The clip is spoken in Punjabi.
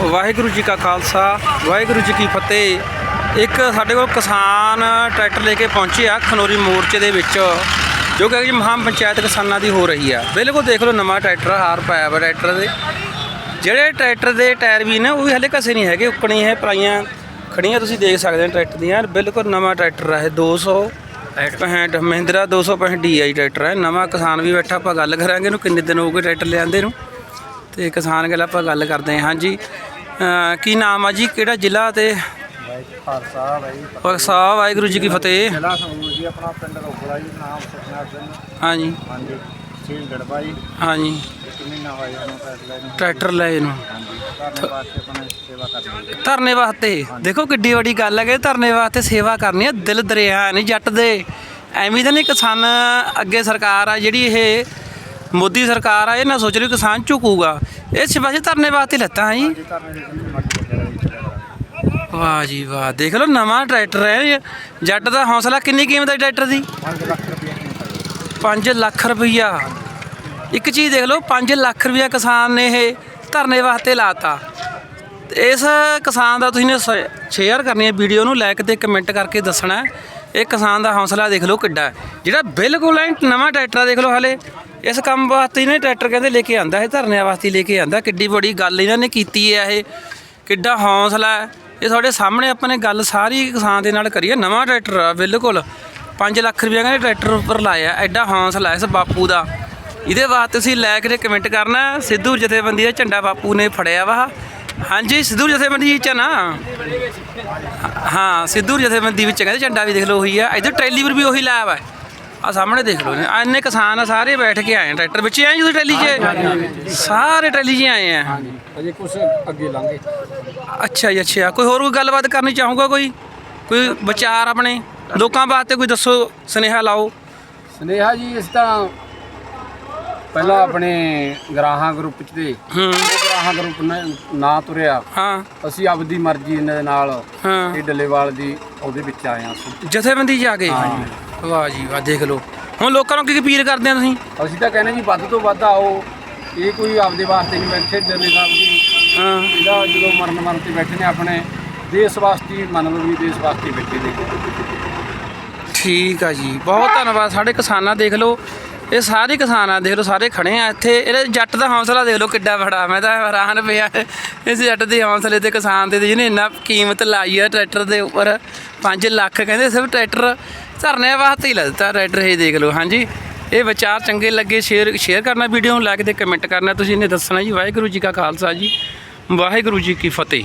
ਵਾਹਿਗੁਰੂ ਜੀ ਕਾ ਖਾਲਸਾ, ਵਾਹਿਗੁਰੂ ਜੀ ਕੀ ਫਤਿਹ। ਇੱਕ ਸਾਡੇ ਕੋਲ ਕਿਸਾਨ ਟਰੈਕਟਰ ਲੈ ਕੇ ਪਹੁੰਚੇ ਆ ਖਨੋਰੀ ਮੋਰਚੇ ਦੇ ਵਿੱਚ, ਜੋ ਕਿ ਜੀ ਮਹਾਂ ਪੰਚਾਇਤ ਕਿਸਾਨਾਂ ਦੀ ਹੋ ਰਹੀ ਆ। ਬਿਲਕੁਲ ਦੇਖ ਲਓ ਨਵਾਂ ਟਰੈਕਟਰ ਹਾਰ ਪਾਇਆ ਵਾ ਟਰੈਕਟਰ ਦੇ। ਜਿਹੜੇ ਟਰੈਕਟਰ ਦੇ ਟਾਇਰ ਵੀ ਨੇ, ਉਹ ਵੀ ਹਲੇ ਕਸੇ ਨਹੀਂ ਹੈਗੇ, ਉੱਕਣੀ ਹੈ ਪਰਾਈਆਂ ਖੜੀਆਂ ਤੁਸੀਂ ਦੇਖ ਸਕਦੇ ਹੋ ਟਰੈਕਟਰ ਦੀਆਂ। ਬਿਲਕੁਲ ਨਵਾਂ ਟਰੈਕਟਰ ਹੈ 200 65 ਮਹਿੰਦਰਾ 265 DI ਟਰੈਕਟਰ ਹੈ ਨਵਾਂ ਕਿਸਾਨ ਵੀ ਬੈਠਾ, ਆਪਾਂ ਗੱਲ ਕਰਾਂਗੇ ਇਹਨੂੰ ਕਿੰਨੇ ਦਿਨ ਹੋ ਗਏ ਟਰੈਕਟਰ ਲਿਆਂਦੇ ਨੂੰ। ਤੇ ਕਿਸਾਨ ਗੱਲ ਆਪਾਂ ਗੱਲ ਕਰਦੇ ਹਾਂ। ਹਾਂਜੀ ਅਹ ਕੀ ਨਾਮ ਆ ਜੀ? ਕਿਹੜਾ ਜ਼ਿਲ੍ਹਾ ਤੇ? ਖਾਲਸਾ ਔਰ ਸਾਹਿਬ ਵਾਹਿਗੁਰੂ ਜੀ ਕੀ ਫਤਿਹ। ਜ਼ਿਲ੍ਹਾ ਸੰਗਰੂਰ ਜੀ ਆਪਣਾ ਪਿੰਡ ਰੋਗਲਾ ਜੀ ਨਾਮ ਸੁਖਨਾ ਸਿੰਘ। ਹਾਂਜੀ। ਹਾਂਜੀ। ਸੀਲ ਗੜਬਾ ਜੀ। ਹਾਂਜੀ। ਇੱਕ ਮਹੀਨਾ ਹੋਇਆ ਇਹਨੂੰ ਫੈਸਲੇ ਨੂੰ। ਟਰੈਕਟਰ ਲੈ ਇਹਨੂੰ। ਹਾਂਜੀ। ਧੰਨਵਾਦ ਵਾਸਤੇ ਆਪਣੇ ਸੇਵਾ ਕਰਨੀ ਹੈ। ਧਰਨੇ ਵਾਸਤੇ? ਦੇਖੋ ਕਿੱਡੀ ਵੱਡੀ ਗੱਲ ਹੈ ਕਿ ਧਰਨੇ ਵਾਸਤੇ ਸੇਵਾ ਕਰਨੀ ਹੈ ਦਿਲ ਦਰਿਆ ਨਹੀਂ ਜੱਟ ਦੇ। ਐਵੇਂ ਤਾਂ ਨਹੀਂ ਕਿਸਾਨ ਅੱਗੇ ਸਰਕਾਰ ਆ ਜਿਹੜੀ ਇਹ ਮੋਦੀ ਸਰਕਾਰ ਆ ਇਹ ਨਾ ਸੋਚ ਰਹੀ ਕਿਸਾਨ ਝੁਕੂਗਾ। ਇਹ ਸਿਵਾਜੀ ਧਰਨੇ ਵਾਸਤੇ ਲੱਤਾ ਹੈ ਜੀ ਵਾਹ ਜੀ ਵਾਹ ਦੇਖ ਲਓ ਨਵਾਂ ਟਰੈਕਟਰ ਹੈ। ਜੱਟ ਦਾ ਹੌਸਲਾ ਕਿੰਨੀ ਕੀਮਤ ਹੈ ਟਰੈਕਟਰ ਦੀ? 5 ਲੱਖ ਰੁਪਏ ਦੀ 5 ਲੱਖ ਰੁਪਈਆ। ਇੱਕ ਚੀਜ਼ ਦੇਖ ਲਓ 5 ਲੱਖ ਰੁਪਈਆ ਕਿਸਾਨ ਨੇ ਇਹ ਧਰਨੇ ਵਾਸਤੇ ਲਾਤਾ। ਇਸ ਕਿਸਾਨ ਦਾ ਤੁਸੀਂ ਨੇ ਸ਼ੇਅਰ ਕਰਨੀ ਹੈ ਵੀਡੀਓ ਨੂੰ ਲਾਈਕ ਤੇ ਕਮੈਂਟ ਕਰਕੇ ਦੱਸਣਾ। ਇਹ ਕਿਸਾਨ ਦਾ ਹੌਸਲਾ ਦੇਖ ਲਓ ਕਿੱਡਾ। ਜਿਹੜਾ ਬਿਲਕੁਲ ਨਵਾਂ ਟਰੈਕਟਰ ਦੇਖ ਲਓ ਹਲੇ। ਇਸ ਕੰਮ ਵਾਸਤੇ ਇਹਨੇ ਟਰੈਕਟਰ ਕਹਿੰਦੇ ਲੈ ਕੇ ਆਂਦਾ ਇਹ, ਧਰਨਿਆਂ ਵਾਸਤੇ ਲੈ ਕੇ ਆਂਦਾ। ਕਿੱਡੀ ਬੜੀ ਗੱਲ ਇਹਨਾਂ ਨੇ ਕੀਤੀ ਹੈ ਇਹ। ਕਿੱਡਾ ਹੌਸਲਾ ਇਹ ਤੁਹਾਡੇ ਸਾਹਮਣੇ ਆਪਾਂ ਨੇ ਗੱਲ ਸਾਰੀ ਕਿਸਾਨ ਦੇ ਨਾਲ ਕਰੀ ਹੈ। ਨਵਾਂ ਟਰੈਕਟਰ ਆ, ਬਿਲਕੁਲ। 5 ਲੱਖ ਰੁਪਏ ਕਹਿੰਦੇ ਟਰੈਕਟਰ ਉੱਪਰ ਲਾਇਆ। ਐਡਾ ਹੌਸਲਾ ਇਸ ਬਾਪੂ ਦਾ। ਇਹਦੇ ਵਾਸਤੇ ਤੁਸੀਂ ਲਾਇਕ ਕੇ ਕਮੈਂਟ ਕਰਨਾ। ਸਿੱਧੂ ਜਥੇਬੰਦੀ ਦਾ ਝੰਡਾ ਬਾਪੂ ਨੇ ਫੜਿਆ ਵਾ। ਹਾਂਜੀ, ਸਿੱਧੂ ਜਥੇਬੰਦੀ ਚ ਨਾ? ਹਾਂ, ਸਿੱਧੂ ਜਥੇਬੰਦੀ ਵਿੱਚ ਕਹਿੰਦੇ ਝੰਡਾ ਵੀ ਦੇਖ ਲਓ, ਉਹੀ ਆ। ਇੱਧਰ ਟਰੈਲੀ ਵੀ ਉਹੀ ਲਾਇਆ ਵਾ। ਆ ਸਾਹਮਣੇ ਦੇਖ ਲਓ ਆ ਇੰਨੇ ਕਿਸਾਨ ਆ ਸਾਰੇ ਬੈਠ ਕੇ ਆਏ ਆ ਟਰੈਕਟਰ ਵਿੱਚ ਹੀ ਆਏ ਜੀ ਤੁਸੀਂ ਟਰੈਲੀ 'ਚ? ਸਾਰੇ ਟਰੈਲੀ 'ਚ ਹੀ ਆਏ ਆ। ਅਜੇ ਕੁਝ ਅੱਗੇ ਲੰਘੇ। ਅੱਛਾ ਜੀ ਅੱਛਾ। ਕੋਈ ਹੋਰ ਕੋਈ ਗੱਲਬਾਤ ਕਰਨੀ ਚਾਹੂਗਾ ਕੋਈ? ਕੋਈ ਵਿਚਾਰ ਆਪਣੇ? ਲੋਕਾਂ ਵਾਸਤੇ ਕੋਈ ਦੱਸੋ ਸੁਨੇਹਾ ਲਾਓ। ਸਨੇਹਾ ਜੀ ਇਸ ਤਾਂ ਪਹਿਲਾਂ ਆਪਣੇ ਗਰਾਹਾਂ ਗਰੁੱਪ ਚ ਤੇ ਹੂੰ। ਉਹ ਗਰਾਹਾਂ ਗਰੁੱਪ ਨੇ ਨਾ ਤੁਰਿਆ। ਹਾਂ। ਅਸੀਂ ਆਪਦੀ ਮਰਜ਼ੀ ਦੇ ਨਾਲ ਹਾਂ। ਇਹ ਡੱਲੇਵਾਲ ਦੀ ਉਹਦੇ ਵਿੱਚ ਆਏ ਹਾਂ ਅਸੀਂ। ਜਥੇਬੰਦੀ ਜਾ। ਕੇ ਵਾਹ ਜੀ ਵਾਹ ਦੇਖ ਲਓ। ਹੁਣ ਲੋਕਾਂ ਨੂੰ ਕੀ ਅਪੀਲ ਕਰਦੇ ਆ ਤੁਸੀਂ? ਅਸੀਂ ਤਾਂ ਕਹਿੰਦੇ ਜੀ ਵੱਧ ਤੋਂ ਵੱਧ ਆਓ। ਇਹ ਕੋਈ ਆਪਦੇ ਵਾਸਤੇ ਨਹੀਂ ਬੈਠੇ ਡੱਲੇ ਸਾਹਿਬ ਜੀ। ਹਾਂ। ਇਹਦਾ ਜਦੋਂ ਮਰਨ ਮਰਨ ਤੇ ਬੈਠੇ ਨੇ ਆਪਣੇ ਦੇਸ਼ ਵਾਸਤੇ ਮੰਨ ਲਓ ਵੀ ਦੇਸ਼ ਵਾਸਤੇ ਬੈਠੇ ਨੇ। ਠੀਕ ਆ ਜੀ। ਬਹੁਤ ਧੰਨਵਾਦ। ਸਾਡੇ ਕਿਸਾਨਾਂ ਦੇਖ ਲਓ ਇਹ ਸਾਰੇ ਕਿਸਾਨ ਆ ਦੇਖ ਲਓ, ਸਾਰੇ ਖੜੇ ਆ ਇੱਥੇ। ਇਹਦੇ ਜੱਟ ਦਾ ਹੌਸਲਾ ਦੇਖ ਲਓ ਕਿੱਡਾ ਬੜਾ ਮੈਂ ਤਾਂ ਹੈਰਾਨ ਪਿਆ। ਇਸ ਜੱਟ ਦੇ ਹੌਸਲੇ ਤੇ ਕਿਸਾਨ ਦੇ ਜਿਹਨੇ ਇੰਨਾ ਕੀਮਤ ਲਾਈ ਆ ਟਰੈਕਟਰ ਦੇ ਉੱਪਰ 5 ਲੱਖ ਕਹਿੰਦੇ ਸਿਰਫ ਟਰੈਕਟਰ ਧਰਨੇ ਵਾਸਤੇ ਹੀ ਲੱਗਦਾ ਟਰੈਕਟਰ ਇਹ ਦੇਖ ਲਓ, ਹਾਂਜੀ। ਇਹ ਵਿਚਾਰ ਚੰਗੇ ਲੱਗੇ, ਸ਼ੇਅਰ ਸ਼ੇਅਰ ਕਰਨਾ ਵੀਡੀਓ ਨੂੰ ਲਾਈਕ ਤੇ ਕਮੈਂਟ ਕਰਨਾ। ਤੁਸੀਂ ਇਹਨੇ ਦੱਸਣਾ ਜੀ, ਵਾਹਿਗੁਰੂ ਜੀ ਕਾ ਖਾਲਸਾ ਜੀ, ਵਾਹਿਗੁਰੂ ਜੀ ਕੀ ਫਤਿਹ।